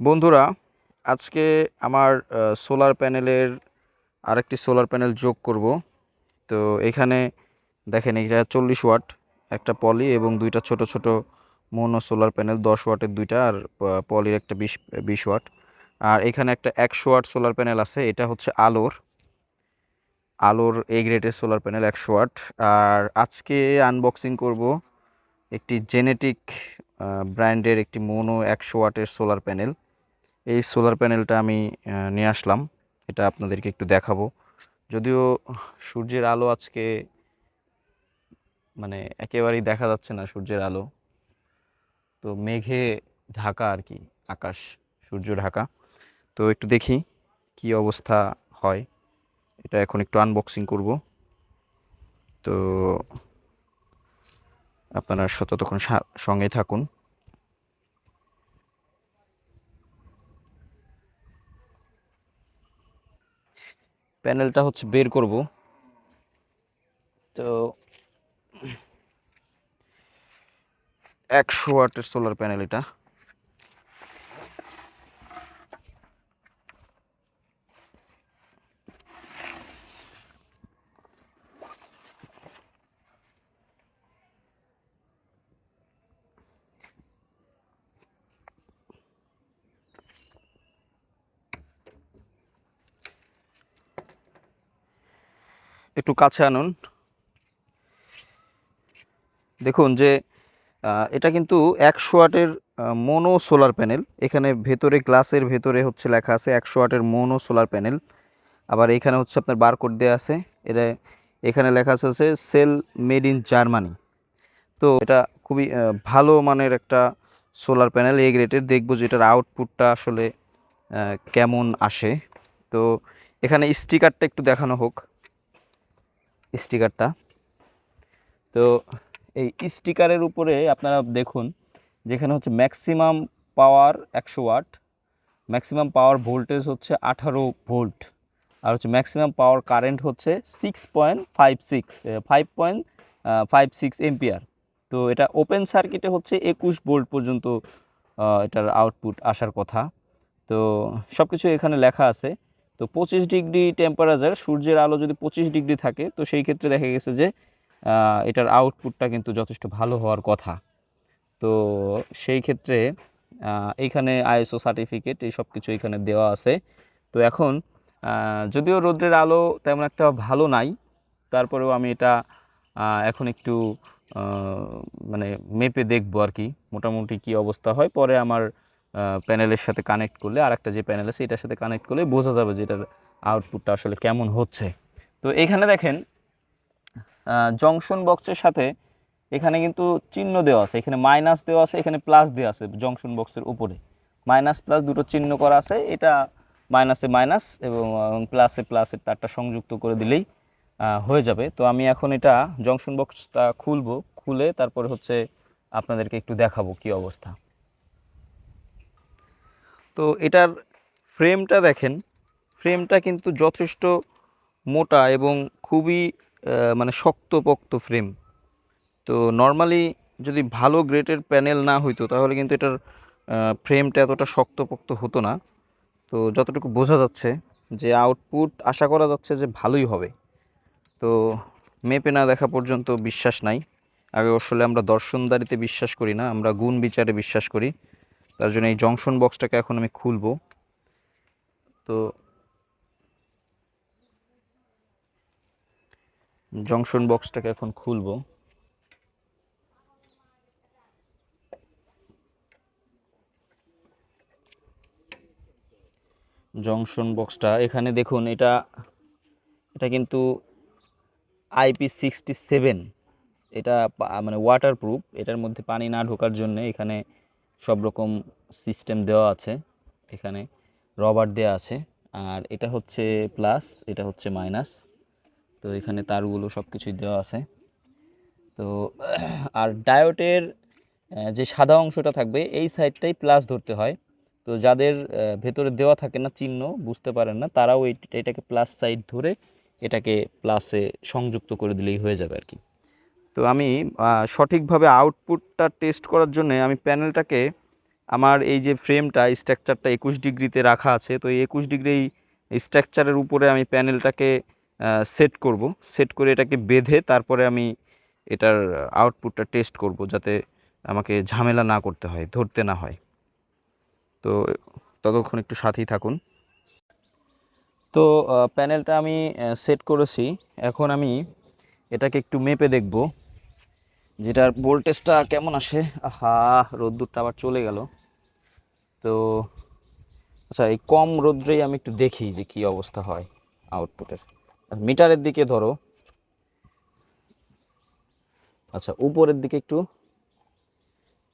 বন্ধুরা, আজকে আমার সোলার প্যানেলের আরেকটি সোলার প্যানেল যোগ করব। তো এখানে দেখেন, এটা চল্লিশ ওয়াট, একটা পলি এবং দুইটা ছোট ছোট মোনো সোলার প্যানেল দশ ওয়াটের দুইটা আর পলির একটা বিশ বিশ ওয়াট। আর এখানে একটা একশো ওয়াট সোলার প্যানেল আছে, এটা হচ্ছে আলোর। আলোর এ গ্রেডের সোলার প্যানেল একশো ওয়াট। আর আজকে আনবক্সিং করব একটি জেনেটিক ব্র্যান্ডের একটি মোনো একশো ওয়াটের সোলার প্যানেল এই সোলার প্যানেলটা আমি নিয়ে আসলাম। এটা আপনাদেরকে একটু দেখাবো। যদিও সূর্যের আলো আজকে মানে একেবারেই দেখা যাচ্ছে না সূর্যের আলো। তো মেঘে ঢাকা আর কি, আকাশ, সূর্য, ঢাকা। তো একটু দেখি কি অবস্থা হয়। এটা এখন একটু আনবক্সিং করব। তো আপনারা ততক্ষণ সঙ্গে থাকুন। প্যানেলটা হচ্ছে বের করব। তো একশো ওয়াটের সোলার প্যানেল এটা। একটু কাছে আনুন। দেখুন যে এটা কিন্তু একশো ওয়াটের মোনো সোলার প্যানেল। এখানে ভেতরে গ্লাসের ভেতরে হচ্ছে লেখা আছে একশো ওয়াটের মোনো সোলার প্যানেল। আবার এখানে হচ্ছে আপনার বারকোড দেওয়া আছে। এটা, এখানে লেখা আছে সেল মেড ইন জার্মানি। তো এটা খুবই ভালো মানের একটা সোলার প্যানেল। এ গ্রেডের দেখব যে এটার আউটপুটটা আসলে কেমন আসে। তো এখানে স্টিকারটা একটু দেখানো হোক। স্টিকারটা। তো এই স্টিকারের উপরে আপনারা দেখুন, যেখানে হচ্ছে ম্যাক্সিমাম পাওয়ার একশো ওয়াট, ম্যাক্সিমাম পাওয়ার ভোল্টেজ হচ্ছে আঠারো ভোল্ট, আর হচ্ছে ম্যাক্সিমাম পাওয়ার কারেন্ট হচ্ছে six point five six five point five six ampere. তো এটা ওপেন সার্কিটে হচ্ছে একুশ ভোল্ট পর্যন্ত এটার আউটপুট আসার কথা। তো সব কিছু এখানে লেখা আছে। তো পঁচিশ ডিগ্রি টেম্পারেচার সূর্যের আলো যদি পঁচিশ ডিগ্রি থাকে, তো সেই ক্ষেত্রে দেখা গেছে যে এটার আউটপুটটা কিন্তু যথেষ্ট ভালো হওয়ার কথা। তো সেই ক্ষেত্রে এইখানে আইএসও সার্টিফিকেট এই সব কিছু এখানে দেওয়া আছে। তো এখন যদিও রৌদ্রের আলো তেমন একটা ভালো নাই, তারপরেও আমি এটা এখন একটু মানে মেপে দেখব আর কি, মোটামুটি কি অবস্থা হয়। পরে আমার প্যানেলের সাথে কানেক্ট করলে আর একটা যে প্যানেল আছে, এটার সাথে কানেক্ট করলে বোঝা যাবে যে এটার আউটপুটটা আসলে কেমন হচ্ছে। তো এখানে দেখেন জংশন বক্সের সাথে এখানে কিন্তু চিহ্ন দেওয়া আছে। এখানে মাইনাস দেওয়া আছে, এখানে প্লাস দেওয়া আছে জংশন বক্সের উপরে। মাইনাস প্লাস দুটো চিহ্ন করা আছে, এটা মাইনাসে মাইনাস এবং প্লাসে প্লাসের তারটা সংযুক্ত করে দিলেই হয়ে যাবে। তো আমি এখন এটা জংশন বক্সটা খুলবো, খুলে তারপরে হচ্ছে আপনাদেরকে একটু দেখাবো কি অবস্থা। তো এটার ফ্রেমটা দেখেন। ফ্রেমটা কিন্তু যথেষ্ট মোটা এবং খুবই মানে শক্তপোক্ত ফ্রেম তো নর্মালি যদি ভালো গ্রেটের প্যানেল না হইতো, তাহলে কিন্তু এটার ফ্রেমটা এতটা শক্তপোক্ত হতো না। তো যতটুকু বোঝা যাচ্ছে যে আউটপুট আশা করা যাচ্ছে যে ভালোই হবে। তো মেপে না দেখা পর্যন্ত বিশ্বাস নাই। আগে আসলে আমরা দর্শনদারিতে বিশ্বাস করি না, আমরা গুণ বিচারে বিশ্বাস করি। তার জন্য এই জংশন বক্সটাকে এখন আমি খুলবো। তো জংশন বক্সটাকে এখন খুলবো। জংশন বক্সটা এখানে দেখুন এটা এটা কিন্তু আইপি সিক্সটি সেভেন এটা মানে ওয়াটারপ্রুফ এটার মধ্যে পানি না ঢোকার জন্য এখানে সব রকম সিস্টেম দেওয়া আছে। এখানে রবার দেওয়া আছে। আর এটা হচ্ছে প্লাস এটা হচ্ছে মাইনাস তো এখানে তারগুলো সব কিছুই দেওয়া আছে। তো, আর ডায়োটের যে সাদা অংশটা থাকবে, এই সাইডটাই প্লাস ধরতে হয়। তো যাদের ভেতরে দেওয়া থাকে না চিহ্ন, বুঝতে পারেন না, তারাও এটাকে প্লাস সাইড ধরে এটাকে প্লাসে সংযুক্ত করে দিলেই হয়ে যাবে আর কি। তো আমি সঠিকভাবে আউটপুটটা টেস্ট করার জন্য আমি প্যানেলটাকে আমার এই যে ফ্রেমটা স্ট্রাকচারটা একুশ ডিগ্রিতে রাখা আছে, তো এই একুশ ডিগ্রি স্ট্রাকচারের উপরে আমি প্যানেলটাকে সেট করব। সেট করে এটাকে বেঁধে তারপরে আমি এটার আউটপুটটা টেস্ট করব যাতে আমাকে ঝামেলা না করতে হয়, ধরতে না হয়। তো ততক্ষণ একটু সাথেই থাকুন। তো প্যানেলটা আমি সেট করেছি। এখন আমি এটাকে একটু মেপে দেখব। যেটার ভোল্টেজটা কেমন আসে? আহা, রোদ্দুরটা আবার চলে গেল। তো আচ্ছা এই কম রোদ্রেই আমি একটু দেখি যে কি অবস্থা হয় আউটপুটের মিটারের দিকে ধরো। আচ্ছা উপরের দিকে একটু।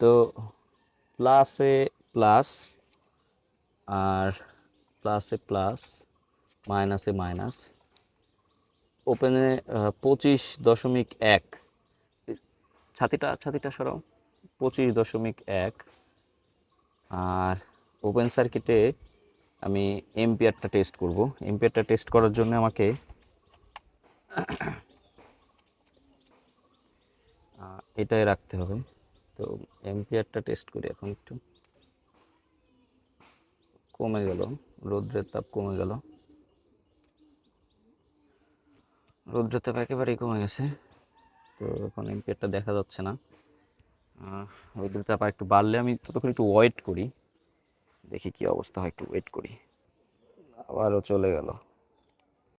তো প্লাসে প্লাস আর প্লাসে প্লাস মাইনাসে মাইনাস ওপেনে পঁচিশ দশমিক এক। ছাতিটা ছাতিটা সরাও। পঁচিশ দশমিক এক। আর ওপেন সার্কিটে আমি এম্পিয়ারটা টেস্ট করব। এম্পিয়ারটা টেস্ট করার জন্য আমাকে এটাই রাখতে হবে। তো এম্পিয়ারটা টেস্ট করি এখন একটু। কমে গেল। রৌদ্রের তাপ কমে গেল। রৌদ্রের তাপ একেবারেই কমে গেছে। তো এখন এম্পিয়ারটা দেখা যাচ্ছে না। ওয়েদার চাপ একটু বাড়লে আমি ততক্ষণ একটু ওয়েট করি। দেখি কি অবস্থা হয়, একটু ওয়েট করি। আবারও চলে গেল।